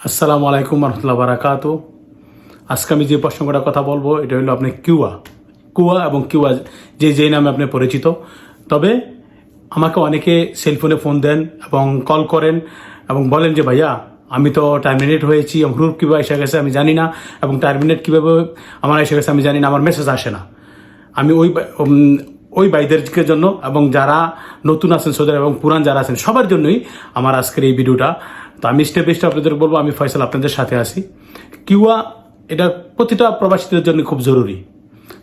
আসসালামু আলাইকুম রহমতুল্লাহ বারাকাত। আজকে আমি যে প্রসঙ্গটা কথা বলব, এটা হলো আপনি কিউয়া। কুয়া এবং কিউয়া, যে যে নামে আপনি পরিচিত। তবে আমাকে অনেকে সেলফোনে ফোন দেন এবং কল করেন এবং বলেন যে, ভাইয়া, আমি তো টার্মিনেট হয়েছি গ্রুপ কীভাবে এসে গেছে আমি জানি না এবং টার্মিনেট কীভাবে আমার এসে গেছে আমি জানি না, আমার মেসেজ আসে না। আমি ওই ওই বাইদেরকে জন্য এবং যারা নতুন আছেন সোদের এবং পুরান যারা আছেন, সবার জন্যই আমার আজকের এই ভিডিওটা। তো আমি স্টেপ স্টেপ আপনাদের বলব, আমি ফয়সাল আপনাদের সাথে আসি কিউয়া, এটা প্রতিটা প্রবাসীদের জন্য খুব জরুরি।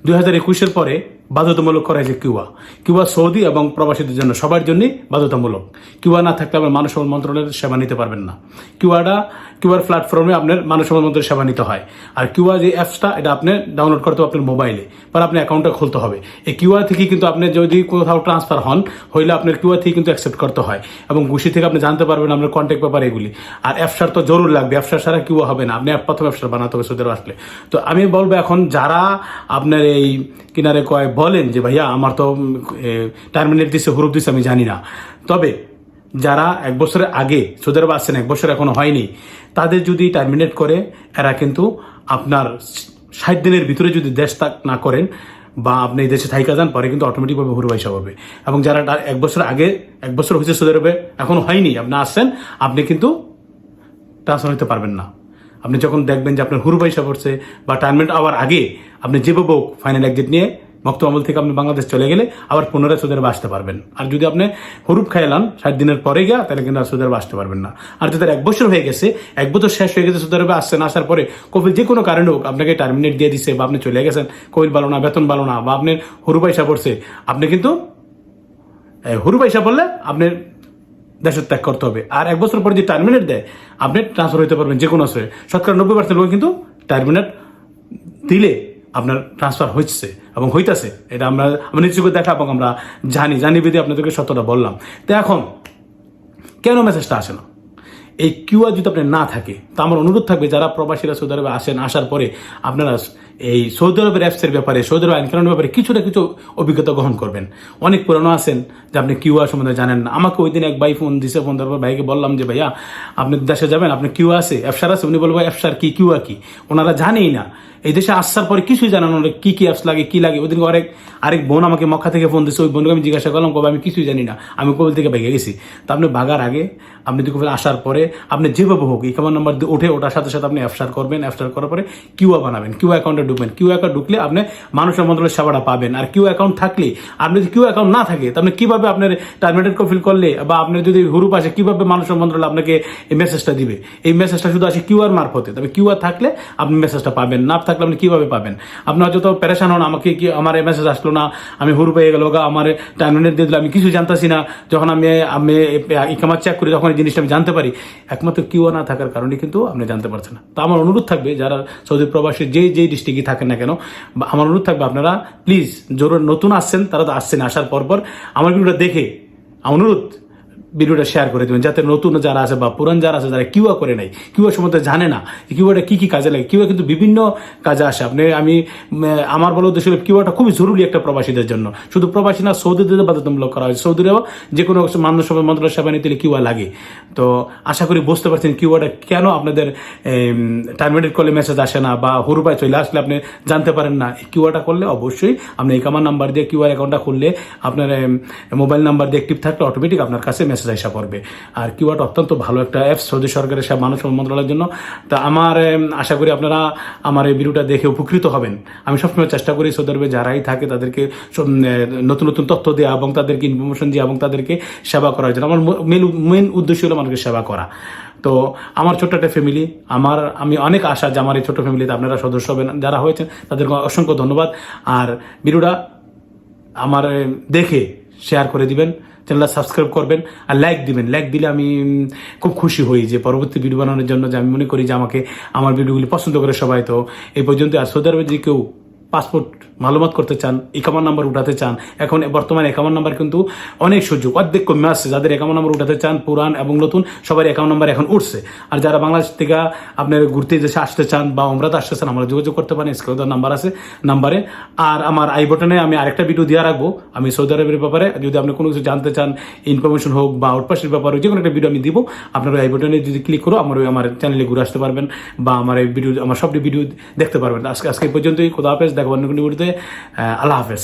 দু হাজার একুশের পরে বাধ্যতামূলক করা হয়েছে কিউয়া কিউয়া সৌদি এবং প্রবাসীদের জন্য সবার জন্যই বাধ্যতামূলক। কিউয়া না থাকলে আপনার মানব মন্ত্রণালয়ের সেবা নিতে পারবেন না। কিউয়াটা কিউআর প্ল্যাটফর্মে আপনার মানব সম্পদ সেবা নিতে হয়। আর কিউআর যে অ্যাপসটা, এটা আপনি ডাউনলোড করতে হবে আপনার মোবাইলে। পর আপনি অ্যাকাউন্টটা খুলতে হবে। এই কিউআর থেকে কিন্তু আপনি যদি কোথাও ট্রান্সফার হন, হইলে আপনার কিউআর থেকে কিন্তু অ্যাকসেপ্ট করতে হয়। এবং ঘুষি থেকে আপনি জানতে পারবেন আপনার কন্ট্যাক্ট ব্যাপার এগুলি। আর অ্যাপসার তো জরুর লাগবে। অ্যাপসার ছাড়া কিউআ হবে না। আপনি অ্যাপ প্রথম অ্যাপসার বানাতে হবে সুদের আসলে। তো আমি বলব এখন, যারা আপনার এই কিনারে কয় বলেন যে, ভাইয়া, আমার তো টার্মিনেট দিছে হুরুপ দিছে, আমি জানি না। তবে যারা এক বছরের আগে সৌদি আরবে আসছেন, এক বছর এখনও হয়নি, তাদের যদি টার্মিনেট করে, এরা কিন্তু আপনার ষাট দিনের ভিতরে যদি দেশ ত্যাগ না করেন বা আপনি এই দেশে থাইকা যান, পরে কিন্তু অটোমেটিকভাবে হুরু পয়সা হবে এবং যারা এক বছর আগে, এক বছর হয়েছে সৌদি আরবে, এখনও হয়নি, আপনি আসছেন, আপনি কিন্তু ট্রান্সফার হতে পারবেন না। আপনি যখন দেখবেন যে আপনার হুরু পড়ছে বা টার্মিনেট আওয়ার আগে, আপনি যেভাবে ফাইনাল এক্সিট নিয়ে মক্ত আমল থেকে আপনি বাংলাদেশ চলে গেলে আবার পুনরায় সৌদি আরবে আসতে পারবেন। আর যদি আপনি হুরুপ খাইলাম ষাট দিনের পরে গিয়া, তাহলে কিন্তু আর সৌদি আরবে আসতে পারবেন না। আর যদি এক বছর হয়ে গেছে, এক বছর শেষ হয়ে গেছে সৌদি আরবে আসছেন, আসার পরে কপিল যে কোনো কারণে হোক আপনাকে টার্মিনেট দিয়ে দিছে বা আপনি চলে গেছেন কপিল ভালো না, বেতন ভালো না, বা আপনার হরু পয়সা পড়ছে, আপনি কিন্তু হরু পয়সা পড়লে আপনার দেশের ত্যাগ করতে হবে। আর এক বছর পরে যদি টার্মিনেট দেয়, আপনি ট্রান্সফার হতে পারবেন যে কোনো আসরে শতকরা নব্বই পার্সেন্ট লোক কিন্তু টার্মিনেট দিলে আপনার ট্রান্সফার হচ্ছে এবং হইতাছে, এটা আমরা আমরা নিশ্চয় দেখা এবং আমরা জানি জানি বেদি আপনাদেরকে সত্যটা বললাম। তো এখন, কেন মেসেজটা আসে না? এই কিউআর যদি আপনার না থাকে, তো আমার অনুরোধ থাকবে, যারা প্রবাসীরা সৌদি আরবে আসেন, আসার পরে আপনারা এই সৌদি আরবের অ্যাপসের ব্যাপারে, সৌদি আরব আইন কানুনের ব্যাপারে কিছু না কিছু অভিজ্ঞতা গ্রহণ করবেন। অনেক পুরানো আছেন যে আপনি কিউআর সম্বন্ধে জানেন না। আমাকে ওই দিন এক ভাই ফোন দিছে ফোন দেওয়ার ভাইকে বললাম যে, ভাইয়া, আপনি দেশে যাবেন, আপনি কিউ আছে অ্যাপসার আছে? উনি বলব অ্যাপসার কি? কিউআর কি? ওনারা জানেই না। এই দেশে আসার পরে কিছুই জানান না কি কি অ্যাপস লাগে, কি লাগে। ওদিন আরেক আরেক বোন আমাকে মক্কা থেকে ফোন দিচ্ছে ওই বোনকে আমি জিজ্ঞাসা করলাম, কবে আমি কিছুই জানি না। আমি কবিল থেকে ভেঙে গেছি। তো আপনি ভাগার আগে, আপনি যদি আসার পরে, আপনি যেভাবে হোক, এই কেমন নাম্বার উঠে ওটার সাথে সাথে আপনি অ্যাপসার করবেন অ্যাপসার করার পরে কিউ বানাবেন। কিউ অ্যাকাউন্টে ঢুকবেন। কিউ অ্যাকাউন্ট ঢুকলে আপনি মানুষ মন্ত্রণালয়ের সেবাটা পাবেন। আর কিউ অ্যাকাউন্ট থাকলে, আপনি যদি কিউ অ্যাকাউন্ট না থাকে তাহলে কীভাবে আপনার টার্মিনেটেড কফিল করলে, বা আপনি যদি হুরুপ আসে কীভাবে মানুষ মন্ত্রণালয় আপনাকে এই মেসেজটা দিবে? এই মেসেজটা শুধু আসে কিউআর মারফতে। তবে কিউআর থাকলে আপনি মেসেজটা পাবেন। না থাকলে আপনি কীভাবে পাবেন? আপনি হয়তো প্যারেশান হন, আমাকে কি, আমার মেসেজ আসলো না? আমি হুরু পেয়ে গেল গা, আমার টার্মিনেট দিয়ে দিল, আমি কিছু জানতাছি না। যখন আমি আমি ইকামার চেক করি, তখন এই জিনিসটা আমি জানতে পারি। একমাত্র কিউ না থাকার কারণে কিন্তু আপনি জানতে পারছেন না। তো আমার অনুরোধ থাকবে, যারা সৌদি প্রবাসী, যেই যেই ডিস্ট্রিক্টই থাকেন না কেন আমার অনুরোধ থাকবে আপনারা প্লিজ জোর নতুন আসছেন, তারা তো আসছেন, আসার পর পর আমার ভিডিওটা দেখে অনুরোধ ভিডিওটা শেয়ার করে দেবেন। যাতে নতুন যারা আছে বা পুরান যারা আছে, যারা কিউআ করে নাই কিউআ সম্বন্ধে জানে না কিউআটা কি কি কাজে লাগে। কিউআ কিন্তু বিভিন্ন কাজে আসে। আপনি, আমি আমার বলো উদ্দেশ্য হলো কিউআটা খুবই জরুরি একটা প্রবাসীদের জন্য। শুধু প্রবাসী না, সৌদিদের বাধ্যতামূলক করা হয়েছে সৌদিরাও যে কোনো মান্য সভা মন্ত্রণালয় সেবা নিতে কিউআ লাগে। তো আশা করি বুঝতে পারছেন কিউআটা কেন আপনাদের টার্মিনেট করলে মেসেজ আসে না বা হুরুপায় চলে আসলে আপনি জানতে পারেন না। কিউআরটা করলে অবশ্যই আপনি এই কামার নাম্বার দিয়ে কিউআর অ্যাকাউন্টটা খুললে আপনার মোবাইল নাম্বার দিয়ে অ্যাক্টিভ থাকলে অটোমেটিক আপনার কাছে মেসেজ আসা পড়বে। আর কিউআরটা অত্যন্ত ভালো একটা অ্যাপস সৌদি সরকারের সব মানুষ মন্ত্রণালয়ের জন্য। তা আমার আশা করি আপনারা আমার এই ভিডিওটা দেখে উপকৃত হবেন। আমি সবসময় চেষ্টা করি সৌদি আরবে যারাই থাকে তাদেরকে নতুন নতুন তথ্য দেওয়া এবং তাদেরকে ইনফরমেশন দেওয়া এবং তাদেরকে সেবা করার জন্য। আমার মেন মেন উদ্দেশ্য হলো মানুষকে সেবা করা। তো আমার ছোট্ট একটা ফ্যামিলি আমার, আমি অনেক আশা যে আমার এই ছোট্ট ফ্যামিলিতে আপনারা সদস্য হবেন। যারা হয়েছেন তাদেরকে অসংখ্য ধন্যবাদ। আর ভিডিওটা আমার দেখে শেয়ার করে দিবেন। চ্যানেলটা সাবস্ক্রাইব করবেন আর লাইক দিবেন। লাইক দিলে আমি খুব খুশি হই যে পরবর্তী ভিডিও বানানোর জন্য যে আমি মনে করি যে আমাকে আমার ভিডিওগুলি পছন্দ করে সবাই। তো এই পর্যন্ত আর সৌদি আরবে যদি কেউ পাসপোর্ট মালুমাত করতে চান, একাউন্ট নাম্বার উঠাতে চান, এখন বর্তমানে একামান নাম্বার কিন্তু অনেক সুযোগ, অর্ধেক কমে আসছে। যাদের একামান নাম্বার উঠাতে চান, পুরান এবং নতুন সবার একাউন্ট নাম্বার এখন উঠছে। আর যারা বাংলাদেশ থেকে আপনার ঘুরতে দেশে আসতে চান বা অমরাতে আসতে চান, আমরা যোগাযোগ করতে পারেন, স্ক্রিনে নাম্বার আছে, নাম্বারে। আর আমার আই বটনে আমি আরেকটা ভিডিও দিয়ে রাখব। আমি সৌদি আরবের ব্যাপারে, যদি আপনি কোনো কিছু জানতে চান ইনফরমেশন হোক বা আউটপাসের ব্যাপারে যে কোনো একটা ভিডিও আমি দিব। আপনার আই বটনে যদি ক্লিক করো, আমার আমার চ্যানেলে ঘুরে আসতে পারবেন বা আমার এই ভিডিও আমার সবটি ভিডিও দেখতে পারবেন। আজকে আজকে পর্যন্তই, খোদা হাফেজ দেখো অন্য কোনো ভিডিওতে আল্লাহ হাফেজ।